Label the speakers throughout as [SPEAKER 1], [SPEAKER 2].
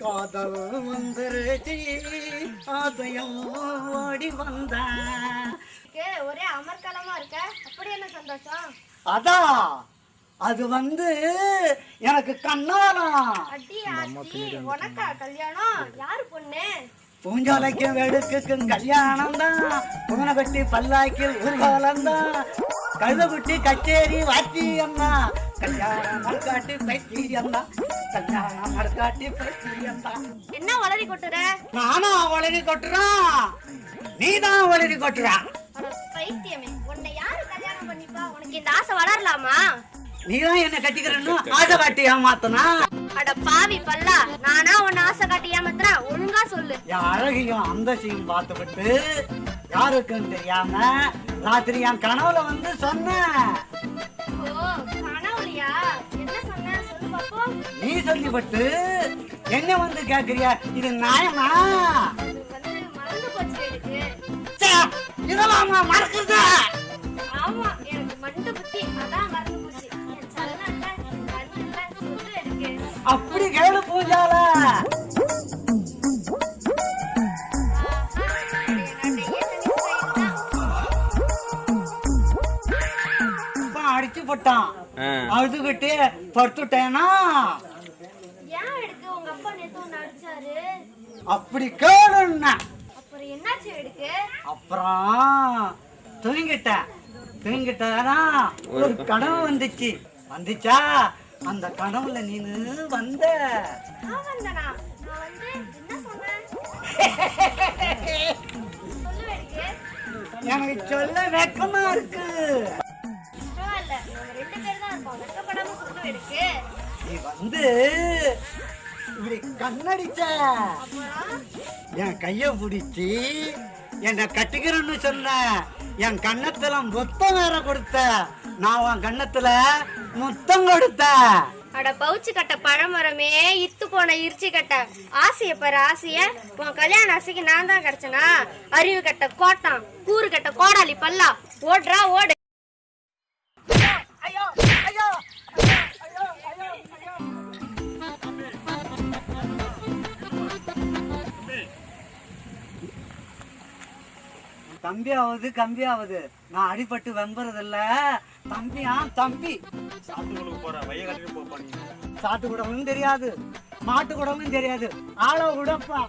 [SPEAKER 1] காதல் வந்துருச்சி ஆசையும் ஓடி வந்தேன்
[SPEAKER 2] ஏ, ஒரே அமர்க்கலமா இருக்க அப்படி என்ன சந்தோஷம்
[SPEAKER 1] அதான் அது வந்து எனக்கு கண்ணாலாம்
[SPEAKER 2] உனக்கா கல்யாணம் யாரு பொண்ணு
[SPEAKER 1] பூஞ்சாலைக்கும் வெடுக்குக்கும் கல்யாணம் தான் பூனை கட்டி பல்லாக்கில் ஊர்வலம் தான் கழுதகுட்டி கச்சேரி வாத்தியம் தான்
[SPEAKER 2] என்ன வளரி கொட்டுற?
[SPEAKER 1] நானா வளரி கொட்டுறான் நீ தான் வளரி கொட்டுறா?
[SPEAKER 2] அட பைத்தியமே உன்னை யாரு கல்யாணம் பண்ணிப்பா? உனக்கு இந்த ஆசை வளரலாமா?
[SPEAKER 1] நீ தான் என்ன கட்டிக்கிறன்னு ஆசை காட்டி ஏமாத்தனா?
[SPEAKER 2] அட பாவி பல்லா நானா உன்னை ஆசை காட்டி ஏமாத்துறேன்? ஒழுங்கா சொல்லு.
[SPEAKER 1] அழகையும் அந்தசையும் பார்த்துவிட்டு யாருக்கும் தெரியாம ராத்திரி என் கனவுல வந்து சொன்னேன். நீ சொல்லிவிட்டு என்ன வந்து கேக்குறிய? இது நியாயமா? இதெல்லாம் மறக்குது
[SPEAKER 2] ஆமா எனக்கு மண்டு புத்தி அதான் மறந்து போச்சு
[SPEAKER 1] அப்படி கேளு பூஜால. அடிச்சு போட்டான் அழுதுகிட்டே படுத்துட்டேனா
[SPEAKER 2] ஏன் எடுக்கு உங்க அப்பா நேத்து ஒண்ணு அடிச்சாரு
[SPEAKER 1] அப்படி கேளுன்னா.
[SPEAKER 2] அப்புறம் என்னாச்சு எடுக்கு
[SPEAKER 1] அப்புறம் தூங்கிட்டேன். தூங்கிட்டா ஒரு கனவு வந்துச்சு. வந்துச்சா? அந்த கனவுல நீனு வந்த எனக்கு சொல்ல வெக்கமா இருக்கு. நீ வந்து இப்படி கண்ணடிச்ச. என் கைய பிடிச்சி என்னை கட்டிக்கிறேன்னு சொன்ன. என் கண்ணத்துல முத்தம் வேற கொடுத்த. நான் உன் கண்ணத்துல முத்தம் கொடுத்த.
[SPEAKER 2] அட பவுச்சு கட்ட பழமரமே இத்து போன இரிச்சி கட்ட. ஆசைய பாரு ஆசைய. உன் கல்யாண ஆசைக்கு நான் தான் கிடைச்சனா? அறிவு கட்ட கோட்டம் கூறு கட்ட கோடாலி பல்லா. ஓடுறா ஓடு.
[SPEAKER 1] ஐயோ. தம்பியாவது கம்பியாவது. நான் அடிபட்டு வெம்புறதில்ல. தம்பியா தம்பி.
[SPEAKER 3] சாத்துக்குழுக்கு போற வைய கட்டிட்டு போப்பா நீ.
[SPEAKER 1] சாட்டு குடமும் தெரியாது. மாட்டு குடமும் தெரியாது. ஆள விடப்பா.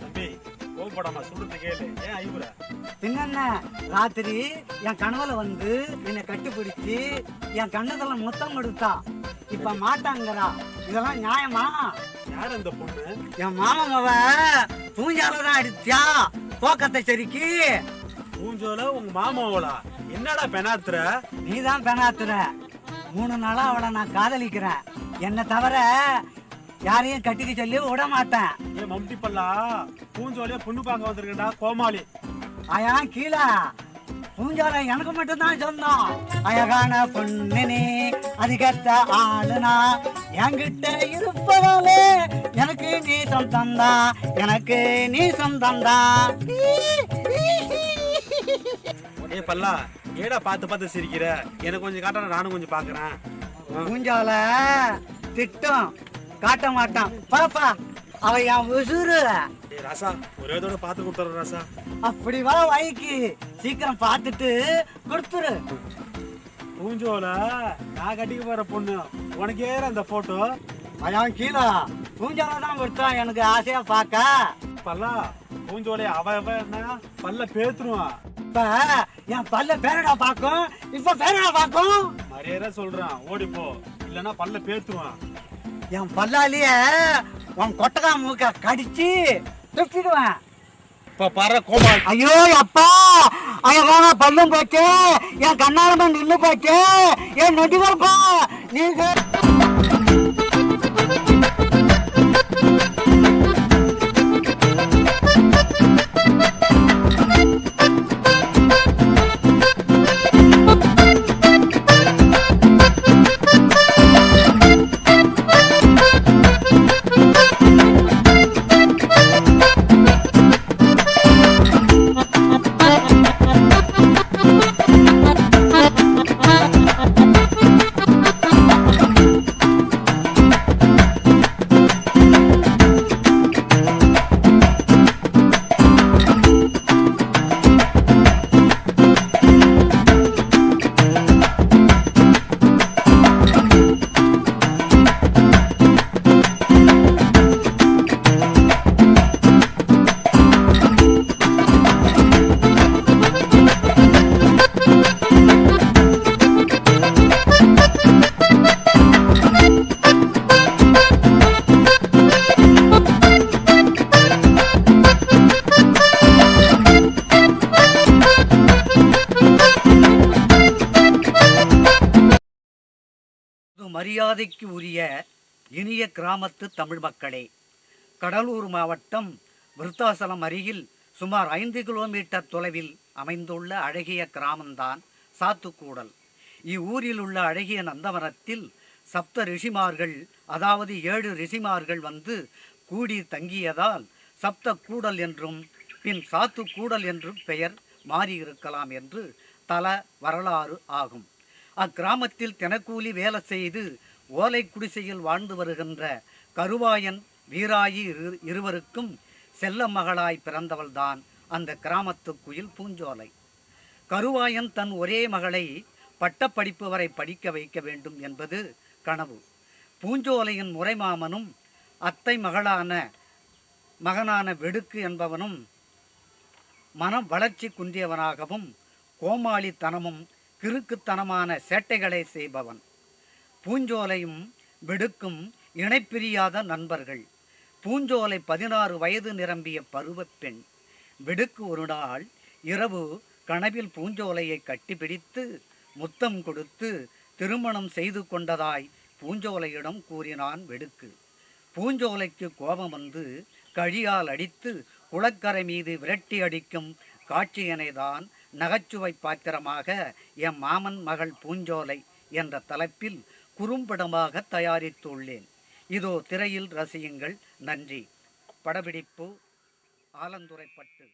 [SPEAKER 3] தம்பி கோவப்படாம சொல்றது கேளு. ஏன் ஐபுற
[SPEAKER 1] ராத்திரி என் கனவுல வந்து என்னை கட்டிப்பிடிச்சு என் கண்ணத்துல முத்தம் கொடுத்தா. இப்ப மாட்டாங்கறா இதெல்லாம் நியாயமா?
[SPEAKER 3] யார் அந்த பொண்ணு?
[SPEAKER 1] என் மாமாவ பூஞ்சால தான் அடித்தியா போக்கத்தை சரிக்கு
[SPEAKER 3] பூஞ்சோல உங்க மாமாவோலா என்னடா பெனாத்துற?
[SPEAKER 1] நீ தான் பெணாத்துற மூணு நாளா அவளை நான் காதலிக்கிறேன். என்னை தவிர யாரையும் கட்டிக்க சொல்லி விட மாட்டேன்
[SPEAKER 3] ஏன் மம்டி பல்லா. பூஞ்சோலைய பொண்ணு பார்க்க வந்திருக்கேன்டா கோமாளி.
[SPEAKER 1] ஆயா கீழே. பூஞ்சால எனக்கு மட்டும்தான் சொந்தம். அழகான பொண்ணினே அதுக்கேத்த ஆளுனா என்கிட்ட இருப்பதாலே எனக்கு நீ சொந்தந்தா எனக்கு நீ சொந்தந்தா.
[SPEAKER 3] ஏ பல்லா ஏடா பார்த்து பார்த்து சிரிக்கிற? எனக்கு கொஞ்சம் காட்டா நானும் கொஞ்சம் பாக்குறேன்
[SPEAKER 1] பூஞ்சால திட்டம் காட்ட மாட்டான். பாப்பா அவ என் உசுரு
[SPEAKER 3] ராசா ஒரே தடவை பார்த்து கொடுத்துற ராசா.
[SPEAKER 1] அப்படி வா வைக்கு சீக்கிரம் பார்த்துட்டு கொடுத்துரு.
[SPEAKER 3] பூஞ்சோல நான் கட்டிக்க போற பொண்ணு உனக்கு ஏற அந்த போட்டோ
[SPEAKER 1] அதான் கீழே. பூஞ்சால தான் கொடுத்தான் எனக்கு ஆசையா பார்க்க.
[SPEAKER 3] பல்லா பூஞ்சோலைய அவ என்ன? பல்ல பேத்துருவான்
[SPEAKER 1] இப்ப என் பல்ல பேரடா பாக்கும் இப்ப பேரடா பாக்கும்
[SPEAKER 3] மரியாதை சொல்றான் ஓடி போ. இல்லனா பல்ல பேத்துருவான்.
[SPEAKER 1] என் பல்லாலேய உன் கொட்டகா மூக்க கடிச்சு துப்பிடுவேன்.
[SPEAKER 3] இப்ப பாரு கோமாளி.
[SPEAKER 1] ஐயோ அப்பா! அழகான பல்லும் போச்சு. என் கண்ணாலமா நின்னு போச்சு. என் நொடிவரப்பா நீங்க மரியாதைக்கு உரிய இனிய கிராமத்து தமிழ் மக்களே கடலூர் மாவட்டம் விருத்தாசலம் அருகில் சுமார் ஐந்து கிலோமீட்டர் தொலைவில் அமைந்துள்ள அழகிய கிராமம்தான் சாத்துக்கூடல். இவ்வூரில் உள்ள அழகிய நந்தவனத்தில் சப்த ரிஷிமார்கள் அதாவது ஏழு ரிஷிமார்கள் வந்து கூடி தங்கியதால் சப்த கூடல் என்றும் பின் சாத்துக்கூடல் என்றும் பெயர் மாறியிருக்கலாம் என்று தல வரலாறு ஆகும். அக்கிராமத்தில் தினக்கூலி வேலை செய்து ஓலை குடிசையில் வாழ்ந்து வருகின்ற கருவாயன் வீராயி இரு இருவருக்கும் செல்ல மகளாய் பிறந்தவள்தான் அந்த கிராமத்து குயில் பூஞ்சோலை. கருவாயன் தன் ஒரே மகளை பட்டப்படிப்பு வரை படிக்க வைக்க வேண்டும் என்பது கனவு. பூஞ்சோலையின் முறைமாமனும் அத்தை மகளான மகனான வெடுக்கு என்பவனும் மனம் வளர்ச்சி குன்றியவனாகவும் கோமாளித்தனமும் கிறுக்குத்தனமான சேட்டைகளை செய்பவன். பூஞ்சோலையும் வெடுக்கும் இணைப்பிரியாத நண்பர்கள். பூஞ்சோலை பதினாறு வயது நிரம்பிய பருவப் பெண் விடுக்கு ஒரு நாள் இரவு கனவில் பூஞ்சோலையை கட்டிப்பிடித்து முத்தம் கொடுத்து திருமணம் செய்து கொண்டதாய் பூஞ்சோலையிடம் கூறினான் வெடுக்கு. பூஞ்சோலைக்கு கோபம் வந்து கழியால் அடித்து குளக்கரை மீது விரட்டி அடிக்கும் காட்சியினைதான் நகைச்சுவை பாத்திரமாக என் மாமன் மகள் பூஞ்சோலை என்ற தலைப்பில் குறும்படமாக தயாரித்துள்ளேன். இதோ திரையில் ரசியுங்கள். நன்றி. படப்பிடிப்பு. ஆலந்துரைப்பட்டு.